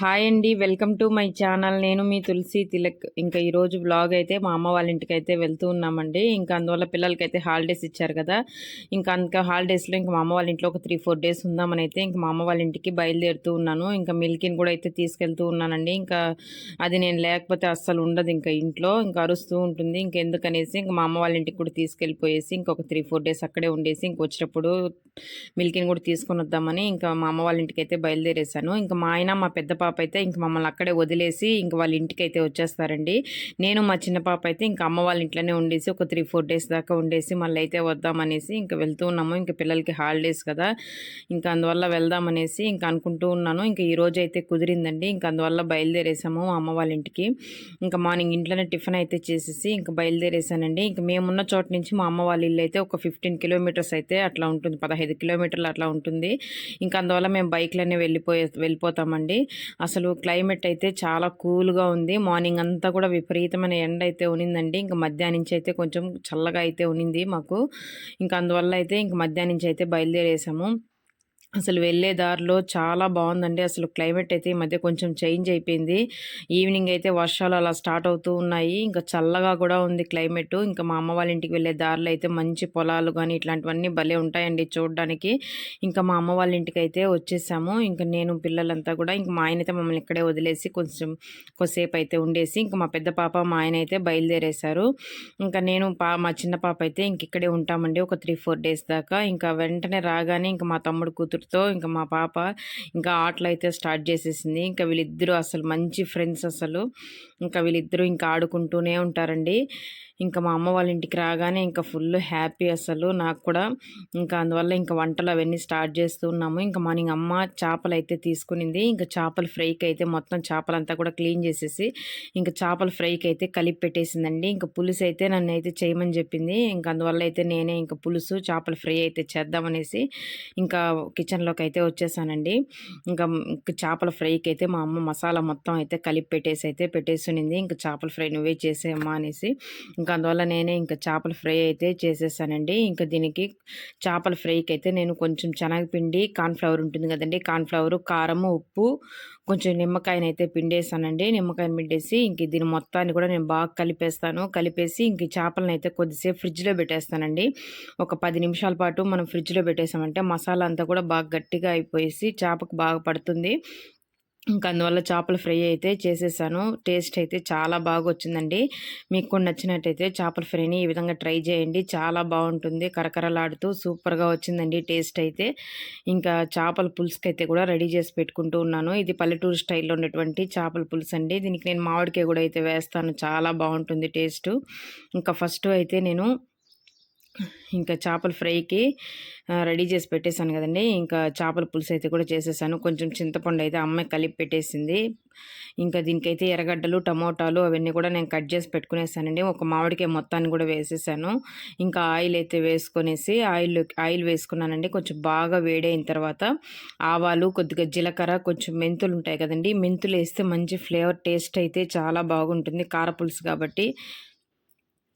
Hi అండి welcome to my channel. నేను మీ తులసి తిలక్. ఇంకా ఈరోజు బ్లాగ్ అయితే మా అమ్మ వాళ్ళ ఇంటికి అయితే వెళ్తూ ఉన్నామండి. ఇంకా అందువల్ల పిల్లలకి అయితే హాలిడేస్ ఇచ్చారు కదా. ఇంకా అందుక హాలిడేస్లో ఇంకా మా అమ్మ వాళ్ళ ఇంట్లో ఒక త్రీ ఫోర్ డేస్ ఉందామని అయితే ఇంకా మా అమ్మ వాళ్ళ ఇంటికి బయలుదేరుతూ ఉన్నాను. ఇంకా మిల్కిని కూడా అయితే తీసుకెళ్తూ ఉన్నానండి. ఇంకా అది నేను లేకపోతే అస్సలు ఉండదు ఇంకా ఇంట్లో. ఇంకా అరుస్తూ ఉంటుంది. ఇంకెందుకనేసి ఇంకా మా అమ్మ వాళ్ళ ఇంటికి కూడా తీసుకెళ్ళిపోయేసి ఇంకొక త్రీ ఫోర్ డేస్ అక్కడే ఉండేసి ఇంక వచ్చినప్పుడు మిల్కిని కూడా తీసుకొని వద్దామని ఇంకా మా అమ్మ వాళ్ళ ఇంటికి అయితే బయలుదేరేసాను ఇంకా మా ఆయన మా పెద్ద పాప పాప అయితే ఇంక మమ్మల్ని అక్కడే వదిలేసి ఇంక వాళ్ళ ఇంటికి అయితే వచ్చేస్తారండి. నేను మా చిన్న పాప అయితే ఇంకా అమ్మ వాళ్ళ ఇంట్లోనే ఉండేసి ఒక త్రీ ఫోర్ డేస్ దాకా ఉండేసి మళ్ళీ అయితే వద్దామనేసి ఇంకా వెళ్తూ ఉన్నాము. ఇంకా పిల్లలకి హాలిడేస్ కదా. ఇంకా అందువల్ల వెళ్దామనేసి ఇంకా అనుకుంటూ ఉన్నాను. ఇంకా ఈ రోజు అయితే కుదిరిందండి. ఇంకా అందువల్ల బయలుదేరేసాము మా అమ్మ వాళ్ళ ఇంటికి. ఇంకా మార్నింగ్ ఇంట్లోనే టిఫిన్ అయితే చేసేసి ఇంకా బయలుదేరేసానండి. ఇంకా మేమున్న చోట నుంచి మా అమ్మ వాళ్ళ ఇల్లు అయితే ఒక ఫిఫ్టీన్ కిలోమీటర్స్ అయితే అట్లా ఉంటుంది. పదహైదు కిలోమీటర్లు అట్లా ఉంటుంది. ఇంకా అందువల్ల మేము బైక్లోనే వెళ్ళిపోయే వెళ్ళిపోతామండి. అసలు క్లైమేట్ అయితే చాలా కూల్గా ఉంది. మార్నింగ్ అంతా కూడా విపరీతమైన ఎండ అయితే ఉనిందండి. ఇంకా మధ్యాహ్నం నుంచి అయితే కొంచెం చల్లగా అయితే ఉనింది మాకు. ఇంకా అందువల్ల అయితే ఇంక మధ్యాహ్నం నుంచి అయితే బయలుదేరేసాము. అసలు వెళ్ళే దారిలో చాలా బాగుందండి. అసలు క్లైమేట్ అయితే ఈ మధ్య కొంచెం చేంజ్ అయిపోయింది. ఈవినింగ్ అయితే వర్షాలు అలా స్టార్ట్ అవుతూ ఉన్నాయి. ఇంకా చల్లగా కూడా ఉంది క్లైమేట్. ఇంకా మా అమ్మ వాళ్ళ ఇంటికి వెళ్ళే దారిలో అయితే మంచి పొలాలు కానీ ఇట్లాంటివన్నీ భలే ఉంటాయండి చూడడానికి. ఇంకా మా అమ్మ వాళ్ళ ఇంటికి అయితే వచ్చేసాము. ఇంకా నేను పిల్లలంతా కూడా ఇంకా మా ఆయన అయితే మమ్మల్ని ఇక్కడే వదిలేసి కొంచెం కొద్దిసేపు అయితే ఉండేసి ఇంకా మా పెద్ద పాప మా ఆయన అయితే బయలుదేరేశారు. ఇంకా నేను పా మా చిన్న పాప అయితే ఇంక ఇక్కడే ఉంటామండి. ఒక త్రీ ఫోర్ డేస్ దాకా. ఇంకా వెంటనే రాగానే ఇంకా మా తమ్ముడు కూతురు కూతురుతో ఇంకా మా పాప ఇంకా ఆటలు అయితే స్టార్ట్ చేసేసింది. ఇంకా వీళ్ళిద్దరూ అసలు మంచి ఫ్రెండ్స్ అసలు. ఇంకా వీళ్ళిద్దరూ ఇంకా ఆడుకుంటూనే ఉంటారండి. ఇంకా మా అమ్మ వాళ్ళ ఇంటికి రాగానే ఇంకా ఫుల్ హ్యాపీ అసలు. నాకు కూడా ఇంకా అందువల్ల ఇంకా వంటలు అవన్నీ స్టార్ట్ చేస్తూ ఉన్నాము. ఇంకా మార్నింగ్ అమ్మ చేపలు అయితే తీసుకునింది. ఇంకా చేపల ఫ్రైకి అయితే మొత్తం చేపలంతా కూడా క్లీన్ చేసేసి ఇంకా చేపల ఫ్రైకి అయితే కలిపి పెట్టేసిందండి. ఇంకా పులుసు అయితే నన్ను అయితే చేయమని చెప్పింది. ఇంకా అందువల్ల అయితే నేనే ఇంకా పులుసు చేపల ఫ్రై అయితే చేద్దామనేసి ఇంకా కిచెన్లోకి అయితే వచ్చేసానండి. ఇంకా చేపల ఫ్రైకి అయితే మా అమ్మ మసాలా మొత్తం అయితే కలిపి పెట్టేసి అయితే పెట్టేసినింది. ఇంకా చేపల ఫ్రై నువ్వే చేసేయమ్మా అనేసి ఇంకా ఇంకా అందువల్ల నేనే ఇంకా చేపల ఫ్రై అయితే చేసేసానండి. ఇంకా దీనికి చేపల ఫ్రైకి అయితే నేను కొంచెం శనగపిండి కార్న్ఫ్లవర్ ఉంటుంది కదండి. కార్న్ఫ్లవర్ కారము ఉప్పు కొంచెం నిమ్మకాయని అయితే పిండేసానండి. నిమ్మకాయని పిండేసి ఇంక దీని మొత్తాన్ని కూడా నేను బాగా కలిపేస్తాను. కలిపేసి ఇంక చేపలను అయితే కొద్దిసేపు ఫ్రిడ్జ్లో పెట్టేస్తానండి. ఒక పది నిమిషాల పాటు మనం ఫ్రిడ్జ్లో పెట్టేసామంటే మసాలా అంతా కూడా బాగా గట్టిగా అయిపోయేసి చేపకు బాగా పడుతుంది. ఇంకా అందువల్ల చేపల ఫ్రై అయితే చేసేసాను. టేస్ట్ అయితే చాలా బాగా వచ్చిందండి మీకు కూడా నచ్చినట్టయితే చేపల ఫ్రైని ఈ విధంగా ట్రై చేయండి. చాలా బాగుంటుంది. కరకరలాడుతూ సూపర్గా వచ్చిందండి టేస్ట్ అయితే. ఇంకా చేపల పులుసుకి అయితే కూడా రెడీ చేసి పెట్టుకుంటూ ఉన్నాను. ఇది పల్లెటూరు స్టైల్లో ఉన్నటువంటి చేపల పులుసు అండి దీనికి నేను మామిడికాయ కూడా అయితే వేస్తాను. చాలా బాగుంటుంది టేస్ట్. ఇంకా ఫస్ట్ అయితే నేను ఇంకా చేపల ఫ్రైకి రెడీ చేసి పెట్టేశాను కదండి. ఇంకా చేపల పులుసు అయితే కూడా చేసేసాను. కొంచెం చింతపండు అయితే అమ్మాయి కలిపి పెట్టేసింది. ఇంకా దీనికైతే ఎర్రగడ్డలు టమోటాలు అవన్నీ కూడా నేను కట్ చేసి పెట్టుకునేసానండి. ఒక మామిడికాయ మొత్తాన్ని కూడా వేసేసాను. ఇంకా ఆయిల్ అయితే వేసుకొనేసి ఆయిల్ ఆయిల్ వేసుకున్నానండి. కొంచెం బాగా వేడైన తర్వాత ఆవాలు కొద్దిగా జీలకర్ర కొంచెం మెంతులు ఉంటాయి కదండి. మెంతులు వేస్తే మంచి ఫ్లేవర్ టేస్ట్ అయితే చాలా బాగుంటుంది. కారపులుసు కాబట్టి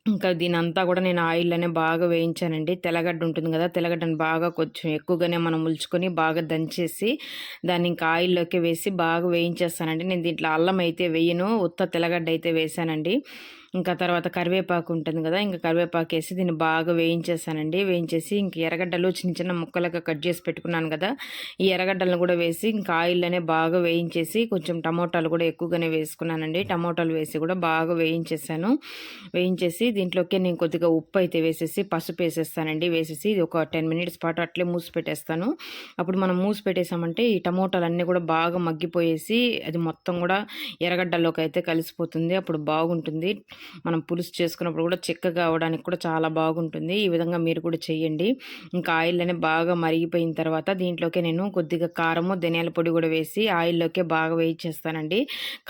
ఇంకా దీని అంతా కూడా నేను ఆయిల్లోనే బాగా వేయించానండి. తెల్లగడ్డ ఉంటుంది కదా తెల్లగడ్డను బాగా కొంచెం ఎక్కువగానే మనం ముల్చుకొని బాగా దంచేసి దాన్ని ఇంకా ఆయిల్లోకి వేసి బాగా వేయించేస్తానండి. నేను దీంట్లో అల్లం అయితే వేయను ఉత్త తెల్లగడ్డ అయితే వేసానండి ఇంకా తర్వాత కరివేపాకు ఉంటుంది కదా ఇంకా కరివేపాకు వేసి దీన్ని బాగా వేయించేసానండి. వేయించేసి ఇంక ఎర్రగడ్డలు చిన్న చిన్న ముక్కలుగా కట్ చేసి పెట్టుకున్నాను కదా ఈ ఎర్రగడ్డలను కూడా వేసి ఇంకా ఆయిల్లోనే బాగా వేయించేసి కొంచెం టమోటాలు కూడా ఎక్కువగానే వేసుకున్నానండి. టమోటాలు వేసి కూడా బాగా వేయించేసాను. వేయించేసి దీంట్లోకి నేను కొద్దిగా ఉప్పు అయితే వేసేసి పసుపు వేసేస్తానండి. వేసేసి ఇది ఒక టెన్ మినిట్స్ పాటు అట్లే మూసి పెట్టేస్తాను. అప్పుడు మనం మూసి పెట్టేసామంటే ఈ టమోటాలు అన్నీ కూడా బాగా మగ్గిపోయేసి అది మొత్తం కూడా ఎర్రగడ్డలోకి అయితే కలిసిపోతుంది. అప్పుడు బాగుంటుంది. మనం పులుసు చేసుకున్నప్పుడు కూడా చిక్కగా అవడానికి కూడా చాలా బాగుంటుంది. ఈ విధంగా మీరు కూడా చేయండి ఇంకా ఆయిల్ అనేది బాగా మరిగిపోయిన తర్వాత దీంట్లోకి నేను కొద్దిగా కారము ధనియాల పొడి కూడా వేసి ఆయిల్లోకే బాగా వేయించేస్తానండి.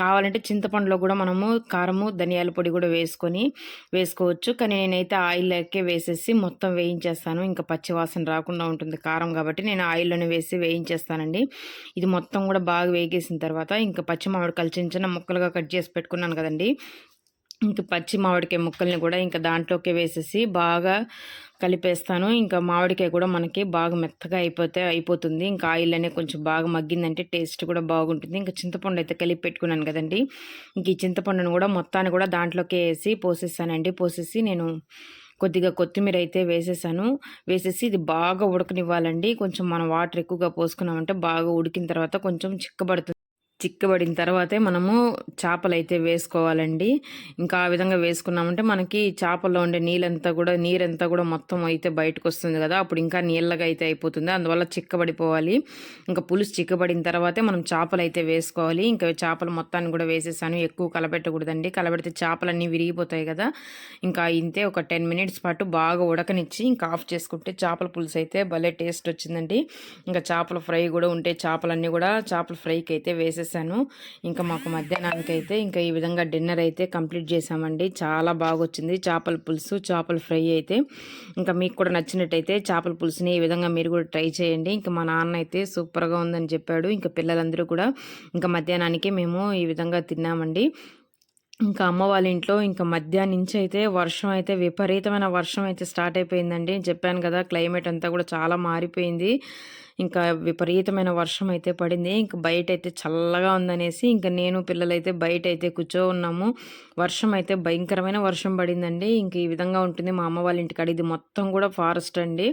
కావాలంటే చింతపండులో కూడా మనము కారము ధనియాల పొడి కూడా వేసుకొని వేసుకోవచ్చు. కానీ నేనైతే ఆయిల్లోకే వేసేసి మొత్తం వేయించేస్తాను. ఇంకా పచ్చివాసన రాకుండా ఉంటుంది కారం కాబట్టి నేను ఆయిల్లోనే వేసి వేయించేస్తానండి. ఇది మొత్తం కూడా బాగా వేగేసిన తర్వాత ఇంకా పచ్చి మామిడి చిన్న చిన్న ముక్కలుగా కట్ చేసి పెట్టుకున్నాను కదండి. ఇంకా పచ్చి మామిడికాయ ముక్కల్ని కూడా ఇంకా దాంట్లోకి వేసేసి బాగా కలిపేస్తాను. ఇంకా మామిడికాయ కూడా మనకి బాగా మెత్తగా అయిపోతే అయిపోతుంది. ఇంకా ఆయిల్ అనేది కొంచెం బాగా మగ్గిందంటే టేస్ట్ కూడా బాగుంటుంది. ఇంకా చింతపండు అయితే కలిపి పెట్టుకున్నాను కదండి. ఇంక ఈ చింతపండును కూడా మొత్తాన్ని కూడా దాంట్లోకి వేసి పోసేసానండి. పోసేసి నేను కొద్దిగా కొత్తిమీర అయితే వేసేసాను. వేసేసి ఇది బాగా ఉడకనివ్వాలండి. కొంచెం మనం వాటర్ ఎక్కువగా పోసుకున్నామంటే బాగా ఉడికిన తర్వాత కొంచెం చిక్కబడుతుంది. చిక్కబడిన తర్వాతే మనము చేపలు అయితే వేసుకోవాలండి. ఇంకా ఆ విధంగా వేసుకున్నామంటే మనకి చేపల్లో ఉండే నీళ్ళంతా కూడా నీరంతా కూడా మొత్తం అయితే బయటకు వస్తుంది కదా. అప్పుడు ఇంకా నీళ్ళగా అయితే అయిపోతుంది. అందువల్ల చిక్కబడిపోవాలి. ఇంకా పులుసు చిక్కబడిన తర్వాతే మనం చేపలు అయితే వేసుకోవాలి. ఇంకా చేపలు మొత్తాన్ని కూడా వేసేసాను. ఎక్కువ కలబెట్టకూడదండి. కలబెడితే చేపలన్నీ విరిగిపోతాయి కదా. ఇంకా ఇంతే ఒక టెన్ మినిట్స్ పాటు బాగా ఉడకనిచ్చి ఇంకా ఆఫ్ చేసుకుంటే చేపల పులుసు అయితే భలే టేస్ట్ వచ్చిందండి. ఇంకా చేపల ఫ్రై కూడా ఉంటే చేపలన్నీ కూడా చేపల ఫ్రైకి అయితే వేసేసి చేశాను. ఇంకా మాకు మధ్యాహ్నానికి అయితే ఇంకా ఈ విధంగా డిన్నర్ అయితే కంప్లీట్ చేసామండి చాలా బాగా వచ్చింది చేపల పులుసు చేపల ఫ్రై అయితే. ఇంకా మీకు కూడా నచ్చినట్టయితే చేపల పులుసుని ఈ విధంగా మీరు కూడా ట్రై చేయండి. ఇంకా మా నాన్న అయితే సూపర్గా ఉందని చెప్పాడు. ఇంకా పిల్లలందరూ కూడా ఇంకా మధ్యాహ్నానికి మేము ఈ విధంగా తిన్నామండి. ఇంకా అమ్మ వాళ్ళ ఇంట్లో ఇంకా మధ్యాహ్నం నుంచి అయితే వర్షం అయితే విపరీతమైన వర్షం అయితే స్టార్ట్ అయిపోయిందండి. చెప్పాను కదా క్లైమేట్ అంతా కూడా చాలా మారిపోయింది. ఇంకా విపరీతమైన వర్షం అయితే పడింది. ఇంకా బయట అయితే చల్లగా ఉందనేసి ఇంకా నేను పిల్లలైతే బయట అయితే కూర్చో ఉన్నాము. వర్షం అయితే భయంకరమైన వర్షం పడిందండి. ఇంక ఈ విధంగా ఉంటుంది. మా అమ్మ వాళ్ళ ఇంటికాడ ఇది మొత్తం కూడా ఫారెస్ట్ అండి.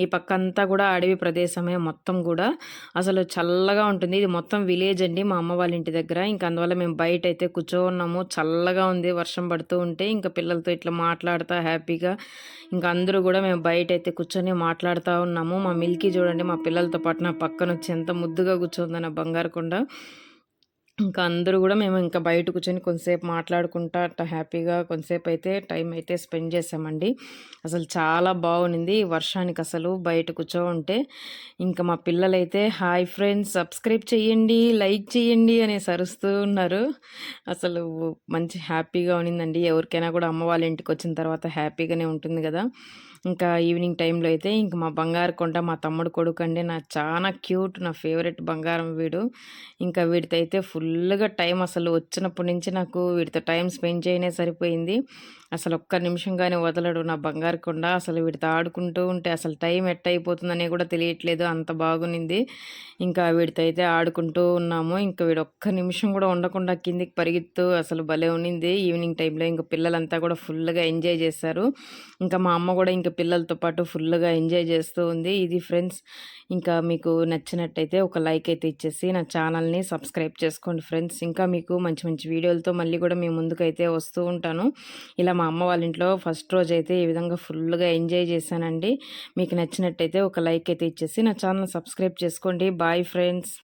ఈ పక్క అంతా కూడా అడవి ప్రదేశమే మొత్తం కూడా. అసలు చల్లగా ఉంటుంది. ఇది మొత్తం విలేజ్ అండి మా అమ్మ వాళ్ళ ఇంటి దగ్గర. ఇంకా అందువల్ల మేము బయట అయితే కూర్చో ఉన్నాము. చల్లగా ఉంది వర్షం పడుతూ ఉంటే ఇంకా పిల్లలతో ఇట్లా మాట్లాడుతూ హ్యాపీగా. ఇంకా అందరూ కూడా మేము బయట అయితే కూర్చొని మాట్లాడుతూ ఉన్నాము. మా మిల్కీ చూడండి మా పిల్లలు పిల్లలతో పాటు నా పక్కన వచ్చి ఎంత ముద్దుగా కూర్చోంది బంగారు కొండ. ఇంకా అందరూ కూడా మేము ఇంకా బయట కూర్చొని కొంతసేపు మాట్లాడుకుంటా అట్లా హ్యాపీగా కొంతసేపు అయితే టైం అయితే స్పెండ్ చేసామండి. అసలు చాలా బాగుంది వర్షానికి అసలు బయట కూర్చో ఉంటే ఇంకా మా పిల్లలైతే హాయ్ ఫ్రెండ్స్ సబ్స్క్రైబ్ చేయండి లైక్ చేయండి అని సరుస్తూ ఉన్నారు. అసలు మంచి హ్యాపీగా ఉన్నిందండి ఎవరికైనా కూడా అమ్మ వాళ్ళ ఇంటికి వచ్చిన తర్వాత హ్యాపీగానే ఉంటుంది కదా. ఇంకా ఈవినింగ్ టైంలో అయితే ఇంక మా బంగారు కొండ మా తమ్ముడు కొడుకు అండి. నా చాలా క్యూట్ నా ఫేవరెట్ బంగారం వీడు. ఇంకా వీడితో అయితే ఫుల్గా టైం అసలు వచ్చినప్పటి నుంచి నాకు వీడితో టైం స్పెండ్ చేయనే సరిపోయింది. అసలు ఒక్క నిమిషంగానే వదలడు నా బంగారు కొండ. అసలు వీడితో ఆడుకుంటూ ఉంటే అసలు టైం ఎట్ట అయిపోతుందని కూడా తెలియట్లేదు. అంత బాగునింది. ఇంకా వీడితో అయితే ఆడుకుంటూ ఉన్నాము. ఇంకా వీడు ఒక్క నిమిషం కూడా ఉండకుండా కిందికి పరిగెత్తు అసలు భలే ఉన్నింది ఈవినింగ్ టైంలో ఇంకా పిల్లలంతా కూడా ఫుల్గా ఎంజాయ్ చేశారు. ఇంకా మా అమ్మ కూడా ఇంకా పిల్లలతో పాటు ఫుల్గా ఎంజాయ్ చేస్తూ ఉంది. ఇది ఫ్రెండ్స్ ఇంకా మీకు నచ్చినట్టయితే ఒక లైక్ అయితే ఇచ్చేసి నా ఛానల్ని సబ్స్క్రైబ్ చేసుకోండి ఫ్రెండ్స్. ఇంకా మీకు మంచి మంచి వీడియోలతో మళ్ళీ కూడా మీ ముందుకైతే వస్తూ ఉంటాను. ఇలా మా అమ్మ వాళ్ళ ఇంట్లో ఫస్ట్ రోజు అయితే ఈ విధంగా ఫుల్గా ఎంజాయ్ చేశానండి. మీకు నచ్చినట్టయితే ఒక లైక్ అయితే ఇచ్చేసి నా ఛానల్ సబ్స్క్రైబ్ చేసుకోండి. Bye friends.